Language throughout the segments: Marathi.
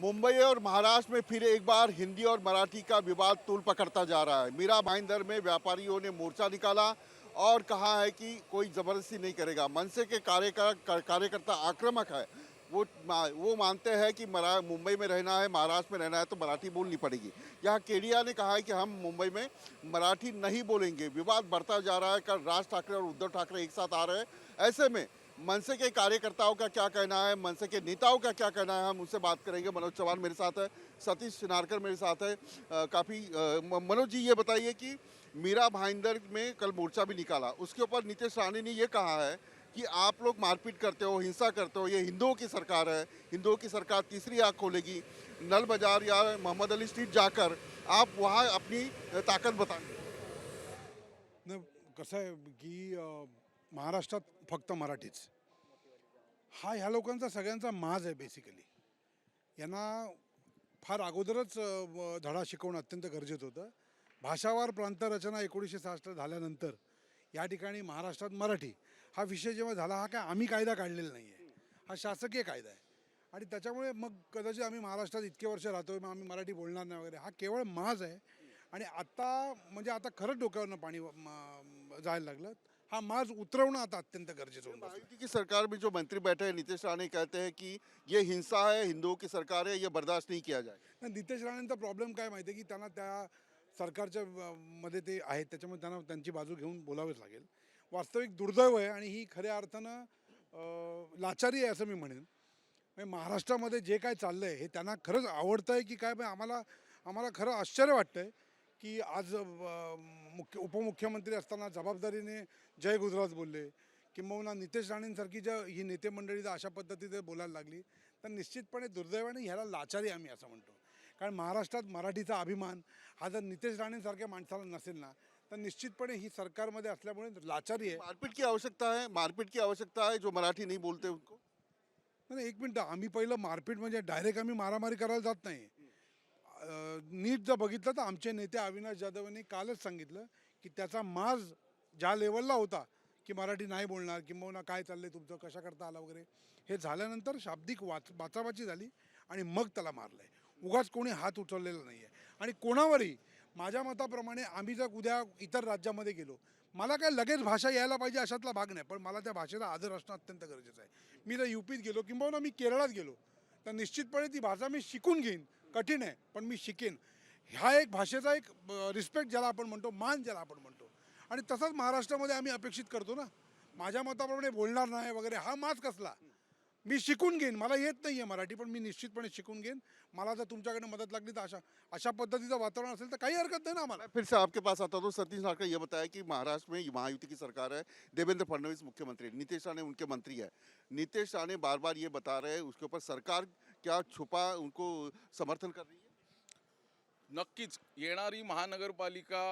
मुंबई और महाराष्ट्र में फिर एक बार हिंदी और मराठी का विवाद तूल पकड़ता जा रहा है। मीरा भाईंदर में व्यापारियों ने मोर्चा निकाला और कहा है कि कोई ज़बरदस्ती नहीं करेगा। मनसे के कार्यकर कार्यकर्ता आक्रामक है। वो वो मानते हैं कि मरा, मुंबई में रहना है, महाराष्ट्र में रहना है तो मराठी बोलनी पड़ेगी। यहाँ केडिया ने कहा है कि हम मुंबई में मराठी नहीं बोलेंगे। विवाद बढ़ता जा रहा है। कल राज ठाकरे और उद्धव ठाकरे एक साथ आ रहे हैं। ऐसे में मनसे के कार्यकर्ताओं का क्या कहना है? मनसे के नेताओं का क्या कहना है? हम उनसे बात करेंगे। मनोज चौहान मेरे साथ है, सतीश सिनारकर मेरे साथ है। काफ़ी मनोज जी ये बताइए कि मीरा भाईंदर में कल मोर्चा भी निकाला। उसके ऊपर नीतीश राणे ने ये कहा है कि आप लोग मारपीट करते हो, हिंसा करते हो। ये हिंदुओं की सरकार है। हिंदुओं की सरकार तीसरी आँख खोलेगी। नल बाज़ार या मोहम्मद अली स्ट्रीट जाकर आप वहाँ अपनी ताकत बताएँगे कसं आहे की महाराष्ट्रात फक्त मराठीच. हा ह्या लोकांचा सगळ्यांचा माज आहे बेसिकली यांना फार अगोदरच धडा शिकवणं अत्यंत गरजेचं होतं. भाषावार प्रांतरचना एकोणीसशे सहासष्ट झाल्यानंतर या ठिकाणी महाराष्ट्रात मराठी हा विषय जेव्हा झाला हा काय आम्ही कायदा काढलेला नाही आहे हा शासकीय कायदा आहे. आणि त्याच्यामुळे मग कदाचित आम्ही महाराष्ट्रात इतके वर्ष राहतो मग आम्ही मराठी बोलणार नाही वगैरे हा केवळ माज आहे. आणि आत्ता म्हणजे आता खरंच डोक्यावरनं पाणी जायला लागलं. हा माज उतरवणं आता अत्यंत गरजेचं. महायुति की सरकार में जो मंत्री बैठे हैं नीतीश राणे कहते हैं कि ये हिंसा है हिंदुओं की सरकार है ये बर्दाश्त नहीं किया जाए। नितेश राणेंचा प्रॉब्लेम काय माहिती आहे की त्यांना त्या सरकारच्या मध्ये ते आहेत त्याच्यामुळे त्यांना त्यांची बाजू घेऊन बोलावेच लागेल. वास्तविक दुर्दैव आहे आणि ही खऱ्या अर्थानं लाचारी आहे असं मी म्हणेन. म्हणजे महाराष्ट्रामध्ये जे काय चाललं आहे हे त्यांना खरंच आवडतं आहे की काय आम्हाला आम्हाला खरं आश्चर्य वाटतं आहे की आज मुख्य उपमुख्यमंत्री असताना जबाबदारीने जय गुजरात बोलले किंबहुना नितेश राणेंसारखी ज्या ही नेते मंडळी जर अशा पद्धतीने बोलायला लागली तर निश्चितपणे दुर्दैवाने ह्याला लाचारी आम्ही असं म्हणतो. कारण महाराष्ट्रात मराठीचा अभिमान हा जर नितेश राणेंसारख्या माणसाला नसेल ना तर निश्चितपणे ही सरकारमध्ये असल्यामुळे लाचारी आहे. मारपीट की आवश्यकता है मारपीट की आवश्यकता है जो मराठी नहीं बोलते उनको नाही एक मिनटं. आम्ही पहिलं मारपीट म्हणजे डायरेक्ट आम्ही मारामारी करायला जात नाही. नीट जर बघितलं तर आमचे नेते अविनाश जाधव यांनी कालच सांगितलं की त्याचा माज ज्या लेवलला होता की मराठी नाही बोलणार किंबहुना काय चाललं आहे तुमचं कशा करता आला वगैरे हे झाल्यानंतर शाब्दिक वाच वाचाबाची झाली आणि मग त्याला मारलं आहे उगाच कोणी हात उचललेला नाही आहे आणि कोणावरही माझ्या मताप्रमाणे आम्ही जर उद्या इतर राज्यामध्ये गेलो मला काय लगेच भाषा यायला पाहिजे अशातला भाग नाही पण मला त्या भाषेचा आदर असणं अत्यंत गरजेचं आहे. मी जर युपीत गेलो किंबहुना मी केरळात गेलो तर निश्चितपणे ती भाषा मी शिकून घेईन. कठीण आहे पण मी शिकेन. ह्या एक भाषेचा एक रिस्पेक्ट ज्याला आपण म्हणतो मान ज्याला आपण म्हणतो. आणि तसंच महाराष्ट्रामध्ये आम्ही अपेक्षित करतो ना. माझ्या मताप्रमाणे बोलणार नाही वगैरे हा माच कसला? मी शिकून घेईन. मला येत नाही आहे मराठी पण मी निश्चितपणे शिकून घेईन. मला जर तुमच्याकडे मदत लागली तर अशा अशा पद्धतीचं वातावरण असेल तर काही हरकत नाही ना आम्हाला. फिर से आपके पास आता हूँ. सतीश नाकर ये बताया कि महाराष्ट्र में महायुति की सरकार है देवेंद्र फडणवीस मुख्यमंत्री है, नीतीश राणे उनके मंत्री है। नीतीश राणे बार बार ये बता रहे हैं उसके ऊपर सरकार क्या छुपा उनको समर्थन कर रही है? नक्कीच. येणारी महानगरपालिका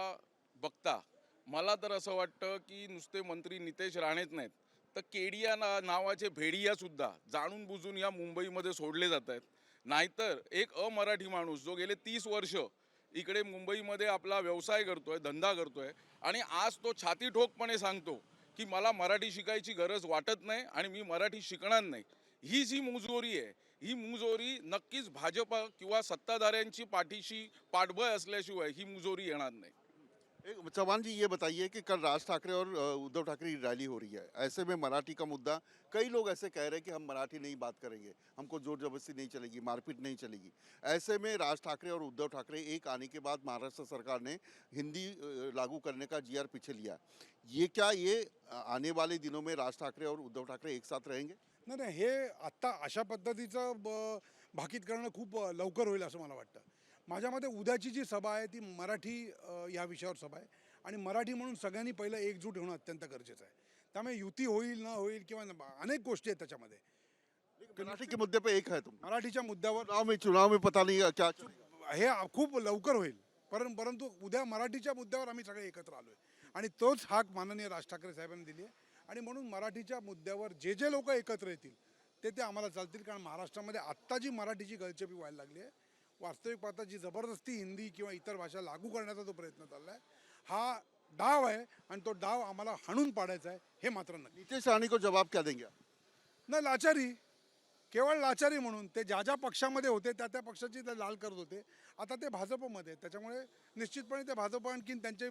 बघता. मला तर असं वाटतं की नुसते मंत्री नितेश राणेच नाहीत तर केडिया ना नावाचे भेडियासुद्धा जाणून बुजून या मुंबईमध्ये सोडले जात आहेत. नाहीतर एक अमराठी माणूस जो गेले तीस वर्ष इकडे मुंबईमध्ये आपला व्यवसाय करतोय धंदा करतोय आणि आज तो छाती ठोकपणे सांगतो की मला मराठी शिकायची गरज वाटत नाही आणि मी मराठी शिकणार नाही. ही जी मुजोरी आहे. ही मुजोरी नक्कीच भाजपा किंवा सत्ताधाऱ्यांची पाठीशी पाठबळ असल्याशिवाय ही मुजोरी येणार चौहान जी, ये बताइए कि कल राज ठाकरे और उद्धव ठाकरे की रैली हो रही है. ऐसे में मराठी का मुद्दा, कई लोग ऐसे कह रहे हैं कि हम मराठी नहीं बात करेंगे. हमको ज़ोर ज़बरदस्ती नहीं चलेगी, मारपीट नहीं चलेगी. ऐसे में राज ठाकरे और उद्धव ठाकरे एक आने के बाद महाराष्ट्र सरकार ने हिंदी लागू करने का जीआर पीछे लिया. ये क्या ये आने वाले दिनों में राज ठाकरे और उद्धव ठाकरे एक साथ रहेंगे? नाही नाही हे आत्ता अशा पद्धतीचं ब भाकीत करणं खूप लवकर होईल असं मला वाटतं. माझ्या मते उद्याची जी सभा आहे ती मराठी या विषयावर सभा आहे. आणि मराठी म्हणून सगळ्यांनी पहिलं एकजूट होणं अत्यंत गरजेचं आहे. त्यामुळे युती होईल न होईल किंवा अनेक गोष्टी आहेत त्याच्यामध्ये. मराठी के मुद्दे पे एक है तुम मराठीच्या मुद्द्यावर चुनाव में चुनाव में पता नहीं क्या हे खूप लवकर होईल. परं परंतु उद्या मराठीच्या मुद्द्यावर आम्ही सगळे एकत्र आलो आहे आणि तोच हाक माननीय राज ठाकरे साहेबांनी दिली आहे आणि म्हणून मराठीच्या मुद्द्यावर जे जे लोक एकत्र येतील ते ते आम्हाला चालतील. कारण महाराष्ट्रामध्ये आत्ता जी मराठीची गलचेपी व्हायला लागली आहे वास्तविक पाहता जी जबरदस्ती हिंदी किंवा इतर भाषा लागू करण्याचा जो प्रयत्न चालला आहे हा डाव आहे आणि तो डाव आम्हाला हाणून पाडायचा आहे हे मात्र नक्की. नीतीश राणे को जवाब क्या देंगे? नाही लाचारी. केवळ लाचारी म्हणून. ते ज्या ज्या पक्षामध्ये होते त्या त्या पक्षाची ते लाल करत होते. आता ते भाजपमध्ये. त्याच्यामुळे निश्चितपणे ते भाजप आणखीन त्यांचे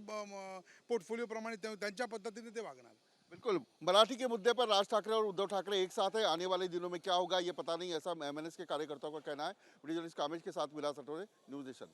पोर्टफोलिओप्रमाणे ते- त्यांच्या पद्धतीने ते वागणार. बिल्कुल मराठी के मुद्दे पर राज ठाकरे और उद्धव ठाकरे एक साथ है। आने वाले दिनों में क्या होगा ये पता नहीं। ऐसा एम के कार्यकर्ताओं का कहना है। वीडियो जर्नलिस्ट कामेश के साथ विलास सटोरे न्यूज नेशन